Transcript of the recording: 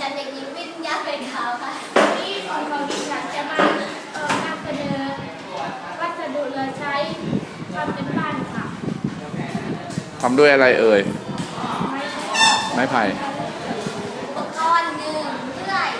ฉันเด็กหญิงวิ่งยาเป็นขาวค่ะที่ของเราดิฉันจะมาเอ่อนำเสนอวัสดุเหลือใช้ทำเป็นบ้านค่ะทำด้วยอะไรเอ่ย ไม้ไผ่ อุปกรณ์หนึ่งเลื่อย